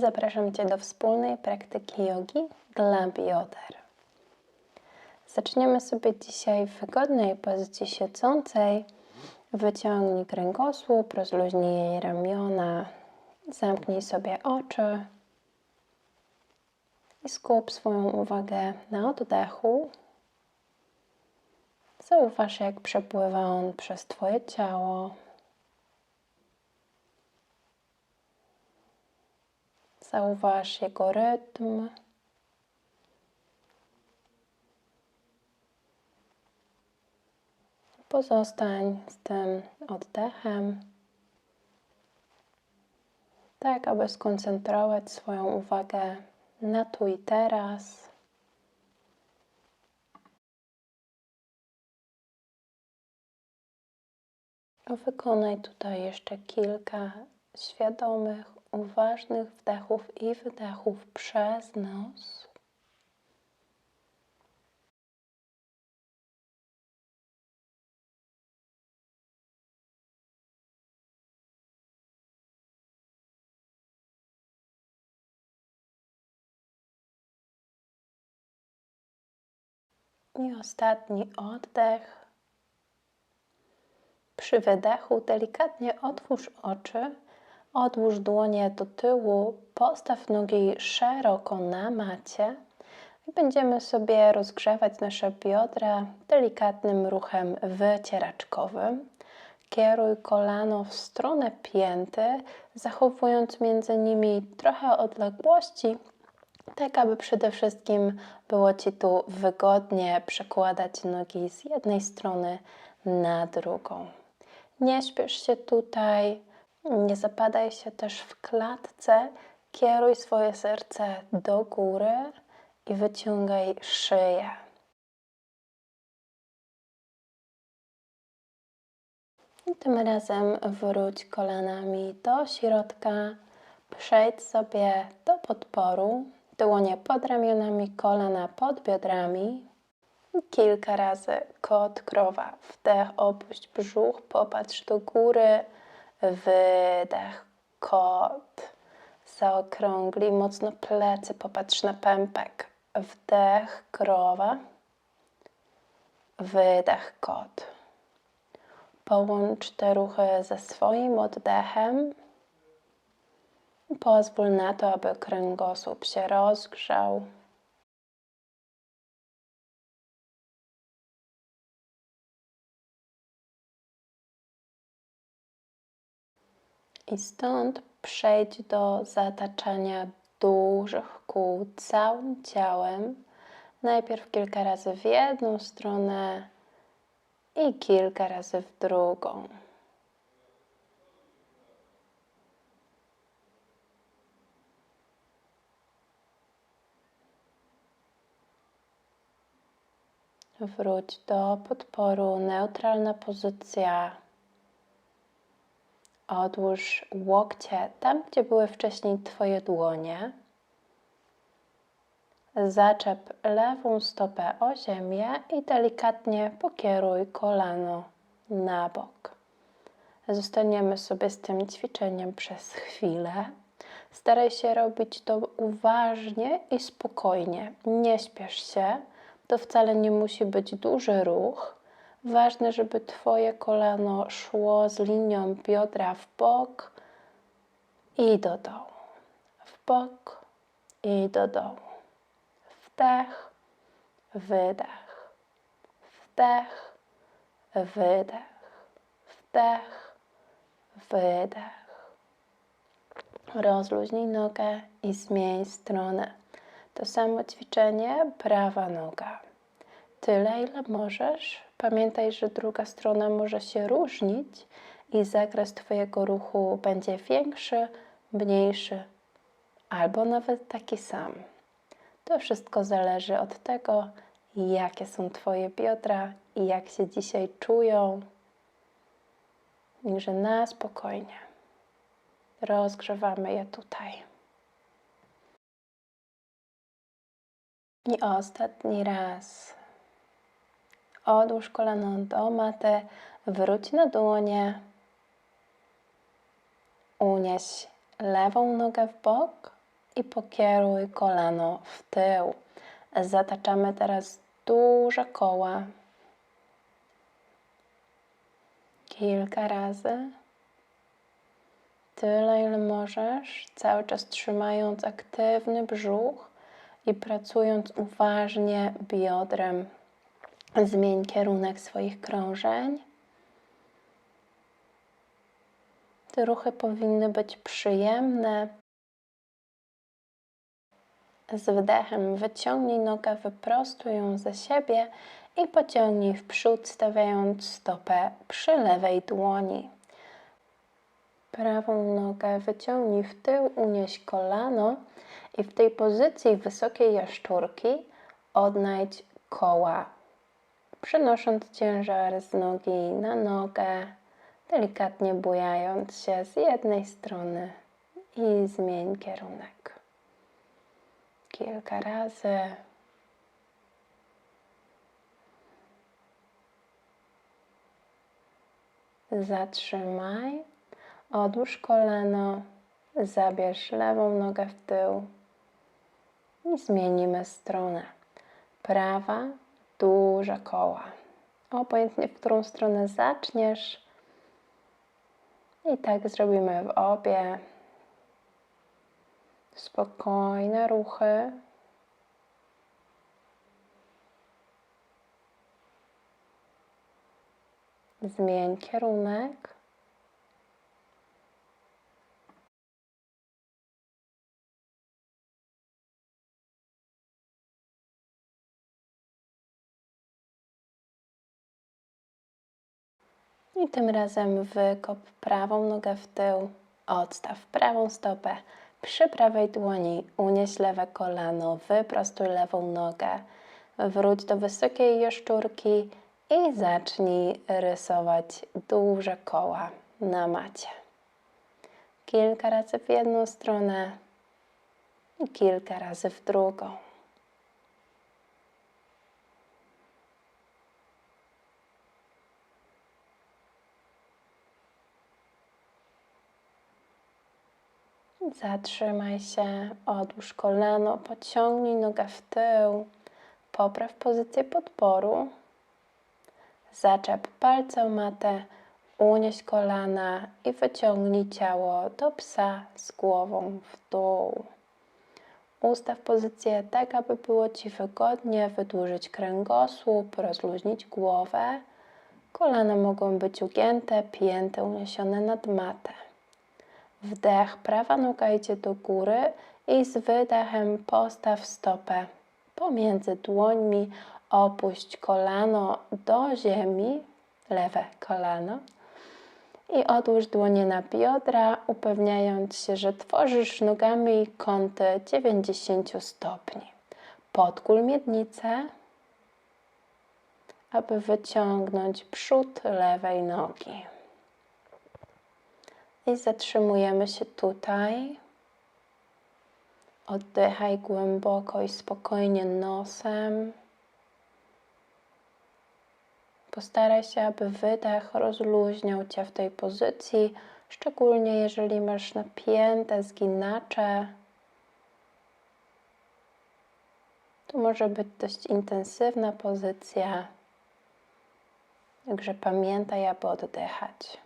zapraszam Cię do wspólnej praktyki jogi dla bioder. Zaczniemy sobie dzisiaj w wygodnej pozycji siedzącej. Wyciągnij kręgosłup, rozluźnij jej ramiona, zamknij sobie oczy i skup swoją uwagę na oddechu. Zauważ, jak przepływa on przez Twoje ciało. Zauważ jego rytm. Pozostań z tym oddechem, tak aby skoncentrować swoją uwagę na tu i teraz. Wykonaj tutaj jeszcze kilka świadomych, uważnych wdechów i wydechów przez nos. I ostatni oddech. Przy wydechu delikatnie otwórz oczy, odłóż dłonie do tyłu, postaw nogi szeroko na macie i będziemy sobie rozgrzewać nasze biodra delikatnym ruchem wycieraczkowym. Kieruj kolano w stronę pięty, zachowując między nimi trochę odległości, tak aby przede wszystkim było Ci tu wygodnie przekładać nogi z jednej strony na drugą. Nie śpiesz się tutaj, nie zapadaj się też w klatce, kieruj swoje serce do góry i wyciągaj szyję. I tym razem wróć kolanami do środka, przejdź sobie do podporu, dłonie pod ramionami, kolana pod biodrami. Kilka razy kot, krowa. Wdech, opuść brzuch, popatrz do góry. Wydech, kot. Zaokrągli mocno plecy, popatrz na pępek. Wdech, krowa. Wydech, kot. Połącz te ruchy ze swoim oddechem. Pozwól na to, aby kręgosłup się rozgrzał. I stąd przejdź do zataczania dużych kół całym ciałem. Najpierw kilka razy w jedną stronę i kilka razy w drugą. Wróć do podporu, neutralna pozycja. Odłóż łokcie tam, gdzie były wcześniej Twoje dłonie. Zaczep lewą stopę o ziemię i delikatnie pokieruj kolano na bok. Zostaniemy sobie z tym ćwiczeniem przez chwilę. Staraj się robić to uważnie i spokojnie. Nie śpiesz się to wcale nie musi być duży ruch. Ważne, żeby Twoje kolano szło z linią biodra w bok i do dołu. W bok i do dołu. Wdech, wydech. Wdech, wydech. Wdech, wydech. Rozluźnij nogę i zmień stronę. To samo ćwiczenie, prawa noga. Tyle, ile możesz. Pamiętaj, że druga strona może się różnić i zakres Twojego ruchu będzie większy, mniejszy albo nawet taki sam. To wszystko zależy od tego, jakie są Twoje biodra i jak się dzisiaj czują. Także na spokojnie. Rozgrzewamy je tutaj. I ostatni raz. Odłóż kolano do maty, wróć na dłonie. Unieś lewą nogę w bok, i pokieruj kolano w tył. Zataczamy teraz duże koła. Kilka razy. Tyle, ile możesz, cały czas trzymając aktywny brzuch i pracując uważnie biodrem. Zmień kierunek swoich krążeń. Te ruchy powinny być przyjemne. Z wdechem wyciągnij nogę, wyprostuj ją ze siebie i pociągnij w przód, stawiając stopę przy lewej dłoni. Prawą nogę wyciągnij w tył, unieś kolano i w tej pozycji wysokiej jaszczurki odnajdź koła, przenosząc ciężar z nogi na nogę, delikatnie bujając się z jednej strony i zmień kierunek. Kilka razy. Zatrzymaj, odłóż kolano, zabierz lewą nogę w tył i zmienimy stronę. Prawa, duże koła. Obojętnie w którą stronę zaczniesz. I tak zrobimy w obie. Spokojne ruchy. Zmień kierunek. I tym razem wykop prawą nogę w tył, odstaw prawą stopę przy prawej dłoni, unieś lewe kolano, wyprostuj lewą nogę, wróć do wysokiej jaszczurki i zacznij rysować duże koła na macie. Kilka razy w jedną stronę i kilka razy w drugą. Zatrzymaj się, odłóż kolano, podciągnij nogę w tył, popraw pozycję podporu, zaczep palce matę, unieś kolana i wyciągnij ciało do psa z głową w dół. Ustaw pozycję tak, aby było Ci wygodnie wydłużyć kręgosłup, rozluźnić głowę. Kolana mogą być ugięte, pięte, uniesione nad matę. Wdech, prawa noga idzie do góry i z wydechem postaw stopę pomiędzy dłońmi, opuść kolano do ziemi, lewe kolano i odłóż dłonie na biodra, upewniając się, że tworzysz nogami kąty 90 stopni. Podkól miednicę, aby wyciągnąć przód lewej nogi. I zatrzymujemy się tutaj. Oddychaj głęboko i spokojnie nosem. Postaraj się, aby wydech rozluźniał Cię w tej pozycji, szczególnie jeżeli masz napięte zginacze. To może być dość intensywna pozycja, także pamiętaj, aby oddychać.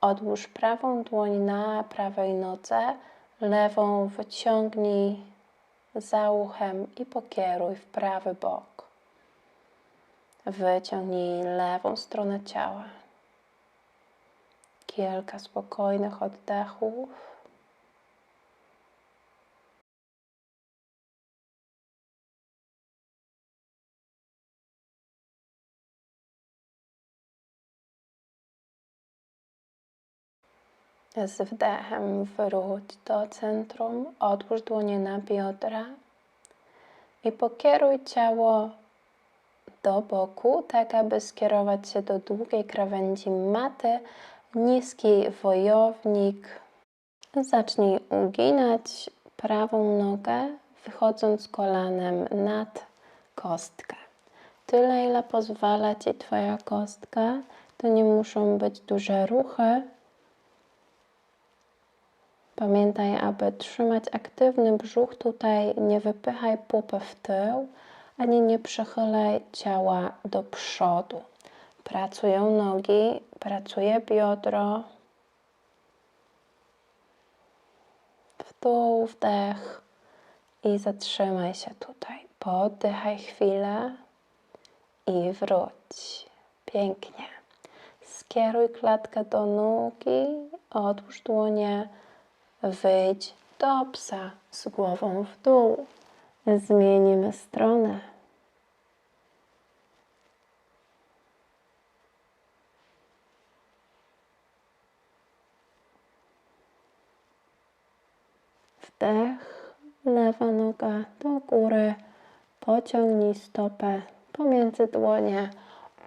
Odłóż prawą dłoń na prawej nodze, lewą wyciągnij za uchem i pokieruj w prawy bok. Wyciągnij lewą stronę ciała. Kilka spokojnych oddechów. Z wdechem wróć do centrum, odłóż dłonie na biodra i pokieruj ciało do boku, tak aby skierować się do długiej krawędzi maty, niski wojownik. Zacznij uginać prawą nogę, wychodząc kolanem nad kostkę. Tyle, ile pozwala Ci Twoja kostka, to nie muszą być duże ruchy, Pamiętaj, aby trzymać aktywny brzuch tutaj, nie wypychaj pupy w tył, ani nie przechylaj ciała do przodu. Pracują nogi, pracuje biodro. W dół, wdech i zatrzymaj się tutaj. Poddychaj chwilę i wróć. Pięknie. Skieruj klatkę do nogi, odłóż dłonie, wyjdź do psa z głową w dół. Zmienimy stronę. Wdech, lewa noga do góry, pociągnij stopę pomiędzy dłonie,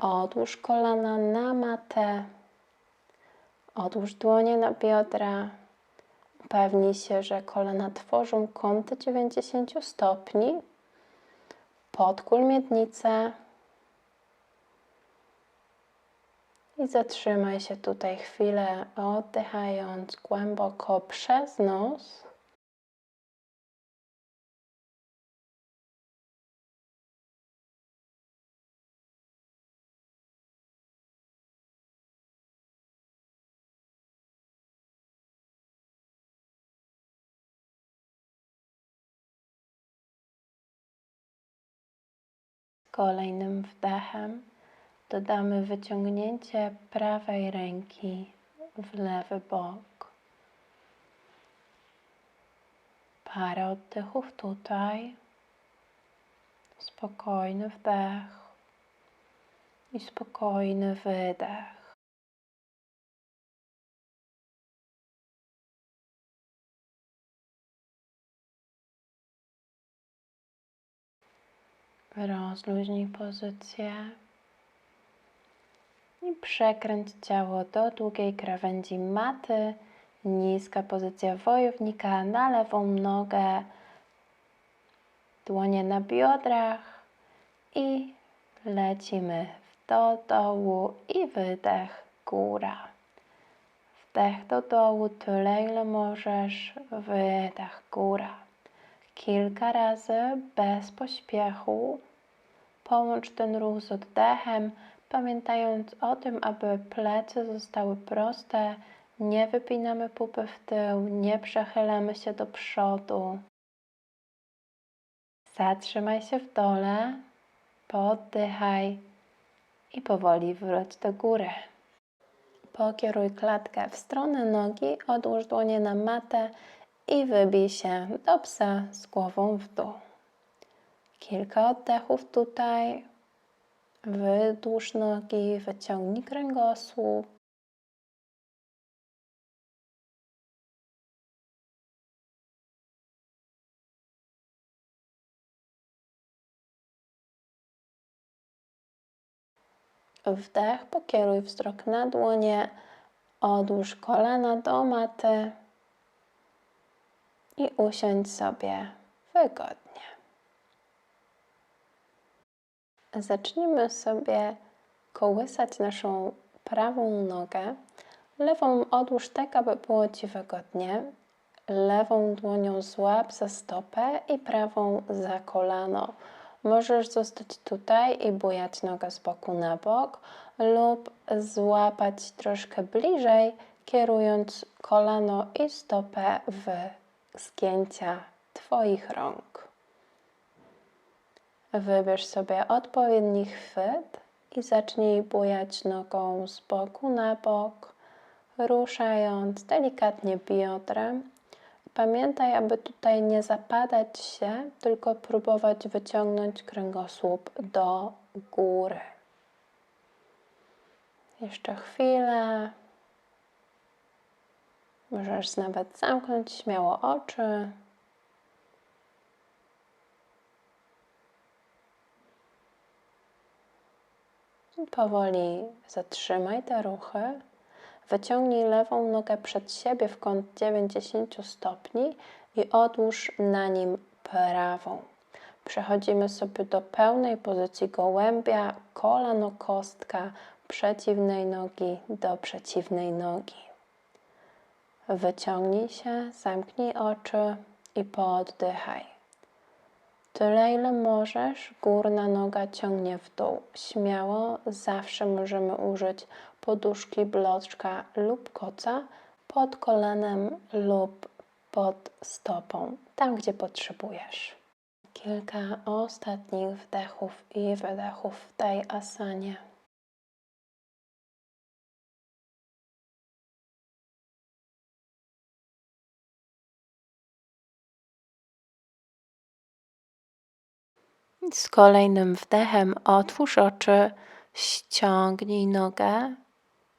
odłóż kolana na matę, odłóż dłonie na biodra, upewnij się, że kolana tworzą kąty 90 stopni, podkól miednicę i zatrzymaj się tutaj chwilę, oddychając głęboko przez nos. Kolejnym wdechem dodamy wyciągnięcie prawej ręki w lewy bok. Parę oddechów tutaj. Spokojny wdech i spokojny wydech. Rozluźnij pozycję i przekręć ciało do długiej krawędzi maty. Niska pozycja wojownika na lewą nogę, dłonie na biodrach i lecimy do dołu i wydech góra. Wdech do dołu tyle ile możesz, wydech góra kilka razy bez pośpiechu. Połącz ten ruch z oddechem, pamiętając o tym, aby plecy zostały proste. Nie wypinamy pupy w tył, nie przechylamy się do przodu. Zatrzymaj się w dole, poddychaj i powoli wróć do góry. Pokieruj klatkę w stronę nogi, odłóż dłonie na matę i wybij się do psa z głową w dół. Kilka oddechów tutaj. Wydłuż nogi, wyciągnij kręgosłup. Wdech, pokieruj wzrok na dłonie, odłóż kolana do maty i usiądź sobie wygodnie. Zacznijmy sobie kołysać naszą prawą nogę. Lewą odłóż tak, aby było Ci wygodnie. Lewą dłonią złap za stopę i prawą za kolano. Możesz zostać tutaj i bujać nogę z boku na bok lub złapać troszkę bliżej, kierując kolano i stopę w zgięcia Twoich rąk. Wybierz sobie odpowiedni chwyt i zacznij bujać nogą z boku na bok, ruszając delikatnie biodrem. Pamiętaj, aby tutaj nie zapadać się, tylko próbować wyciągnąć kręgosłup do góry. Jeszcze chwilę. Możesz nawet zamknąć śmiało oczy. Powoli zatrzymaj te ruchy. Wyciągnij lewą nogę przed siebie w kąt 90 stopni i odłóż na nim prawą. Przechodzimy sobie do pełnej pozycji gołębia, kolano, kostka, przeciwnej nogi do przeciwnej nogi. Wyciągnij się, zamknij oczy i pooddychaj. Tyle, ile możesz, górna noga ciągnie w dół. Śmiało, zawsze możemy użyć poduszki, bloczka lub koca pod kolenem lub pod stopą, tam gdzie potrzebujesz. Kilka ostatnich wdechów i wydechów w tej asanie. Z kolejnym wdechem otwórz oczy, ściągnij nogę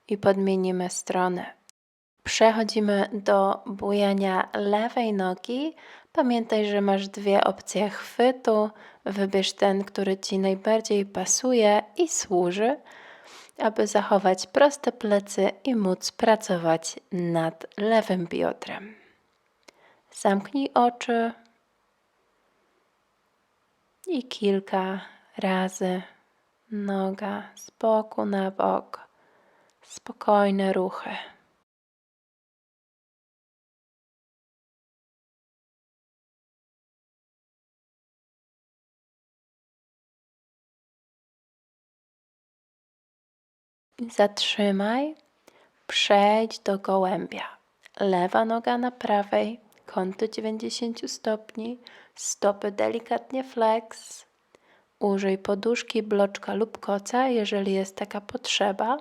i podmienimy stronę. Przechodzimy do bujania lewej nogi. Pamiętaj, że masz dwie opcje chwytu. Wybierz ten, który Ci najbardziej pasuje i służy, aby zachować proste plecy i móc pracować nad lewym biodrem. Zamknij oczy i kilka razy noga z boku na bok. Spokojne ruchy. Zatrzymaj, przejdź do gołębia. Lewa noga na prawej, kąty 90 stopni, stopy delikatnie flex. Użyj poduszki, bloczka lub koca, jeżeli jest taka potrzeba.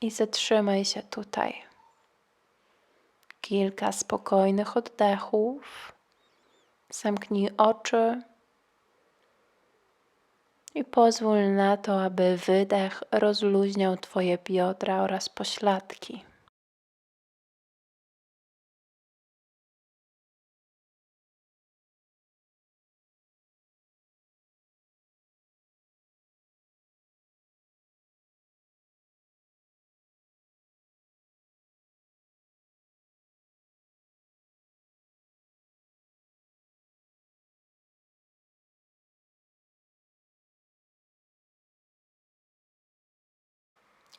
I zatrzymaj się tutaj. Kilka spokojnych oddechów. Zamknij oczy i pozwól na to, aby wydech rozluźniał Twoje biodra oraz pośladki.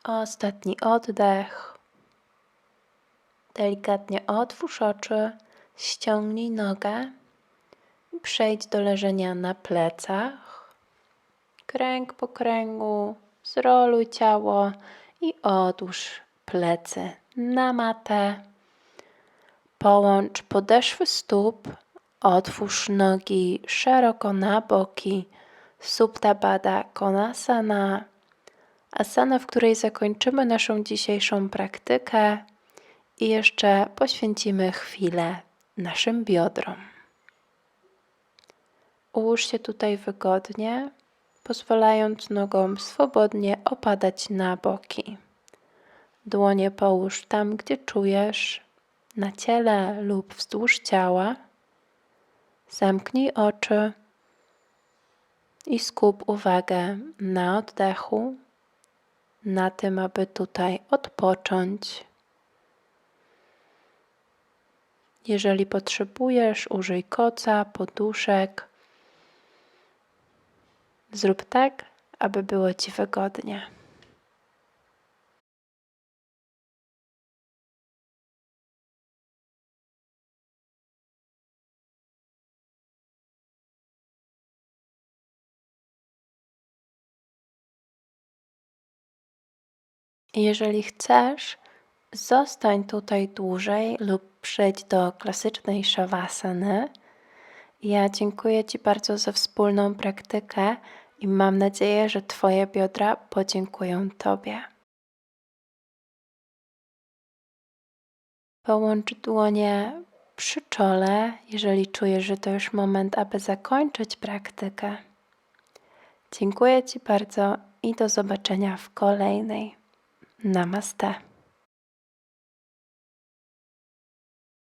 Ostatni oddech. Delikatnie otwórz oczy, ściągnij nogę przejdź do leżenia na plecach. Kręg po kręgu, zroluj ciało i odłóż plecy na matę. Połącz podeszwy stóp, otwórz nogi szeroko na boki. Supta Baddha Konasana asana, w której zakończymy naszą dzisiejszą praktykę i jeszcze poświęcimy chwilę naszym biodrom. Ułóż się tutaj wygodnie, pozwalając nogom swobodnie opadać na boki. Dłonie połóż tam, gdzie czujesz, na ciele lub wzdłuż ciała. Zamknij oczy i skup uwagę na oddechu na tym, aby tutaj odpocząć. Jeżeli potrzebujesz, użyj koca, poduszek. Zrób tak, aby było Ci wygodnie. Jeżeli chcesz, zostań tutaj dłużej lub przejdź do klasycznej szawasany. Ja dziękuję Ci bardzo za wspólną praktykę i mam nadzieję, że Twoje biodra podziękują Tobie. Połącz dłonie przy czole, jeżeli czujesz, że to już moment, aby zakończyć praktykę. Dziękuję Ci bardzo i do zobaczenia w kolejnej. Namaste.